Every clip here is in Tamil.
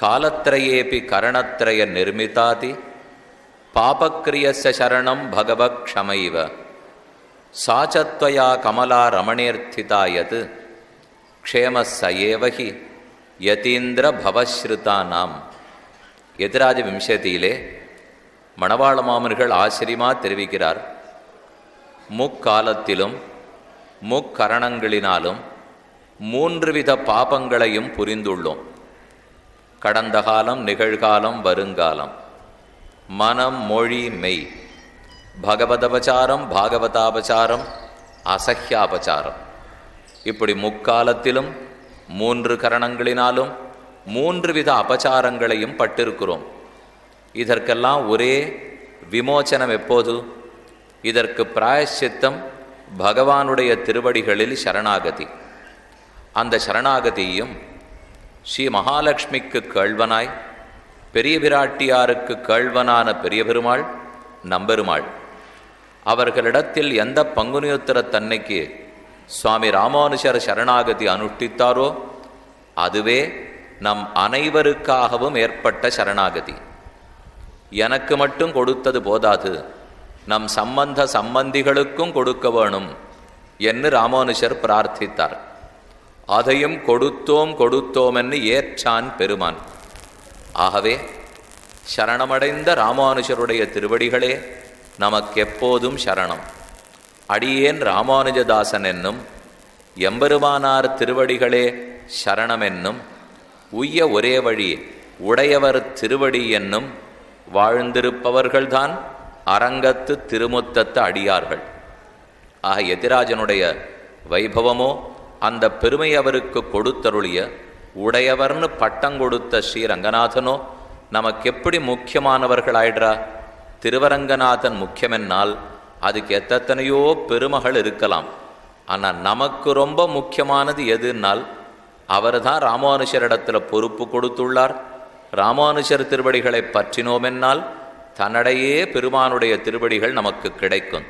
காலத்திரயேபி கரணத்ரய நிர்மிதாதி பாபக்ரியஸ்ய சரணம் பகவக்ஷமைவ சாச்சத்வயா கமலா ரமணேர்த்திதா யத் யதீந்திர பவஸ்ருதானாம். எதிராஜ விம்சதியிலே மணவாள மாமன்கள் ஆச்சரியமா தெரிவிக்கிறார். முக்காலத்திலும் முக்கரணங்களினாலும் மூன்று வித பாபங்களையும் புரிந்துள்ளோம். கடந்த காலம் நிகழ்காலம் வருங்காலம். மனம் மொழி மெய். பகவதபச்சாரம் பாகவதாபச்சாரம் அசஹ்யாபச்சாரம். இப்படி முக்காலத்திலும் மூன்று கரணங்களினாலும் மூன்று வித அபச்சாரங்களையும் பட்டிருக்கிறோம். இதற்கெல்லாம் ஒரே விமோச்சனம் எப்போது? இதற்கு பிராயச்சித்தம் பகவானுடைய திருவடிகளில் சரணாகதி. அந்த சரணாகதியும் ஸ்ரீ மகாலட்சுமிக்கு கேள்வனாய் பெரிய பிராட்டியாருக்கு கேள்வனான பெரிய பெருமாள் நம்பெருமாள். அவர்களிடத்தில் எந்த பங்குனியுத்திரத்தன்னைக்கு சுவாமி ராமானுஜர் சரணாகதி அனுஷ்டித்தாரோ அதுவே நம் அனைவருக்காகவும் ஏற்பட்ட சரணாகதி. எனக்கு மட்டும் கொடுத்தது போதாது. நம் சம்பந்த சம்பந்திகளுக்கும் கொடுக்க வேணும் என்று ராமானுஜர் பிரார்த்தித்தார். அதையும் கொடுத்தோம் கொடுத்தோமென்னு ஏற்றான் பெருமான். ஆகவே சரணமடைந்த ராமானுஜருடைய திருவடிகளே நமக்கெப்போதும் சரணம். அடியேன் ராமானுஜதாசன் என்னும் எம்பெருமானார் திருவடிகளே சரணமென்னும் உய்ய ஒரே வழி உடையவர் திருவடி என்னும் வாழ்ந்திருப்பவர்கள்தான் அரங்கத்து திருமுத்தத்து அடியார்கள். ஆக எதிராஜனுடைய வைபவமோ அந்த பெருமை அவருக்கு கொடுத்தருளிய உடையவர்னு பட்டம் கொடுத்த ஸ்ரீரங்கநாதனோ நமக்கு எப்படி முக்கியமானவர்கள் ஆயிடுறா திருவரங்கநாதன் முக்கியமென்னால் அதுக்கு எத்தனையோ பெருமகள் இருக்கலாம். ஆனால் நமக்கு ரொம்ப முக்கியமானது எதுனால் அவர் தான் ராமானுஷரிடத்தில் பொறுப்பு கொடுத்துள்ளார். ராமானுஷர் திருவடிகளை பற்றினோமென்னால் தன்னடையே பெருமானுடைய திருவடிகள் நமக்கு கிடைக்கும்.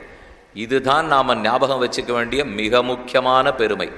இதுதான் நாம் ஞாபகம் வச்சுக்க வேண்டிய மிக முக்கியமான பெருமை.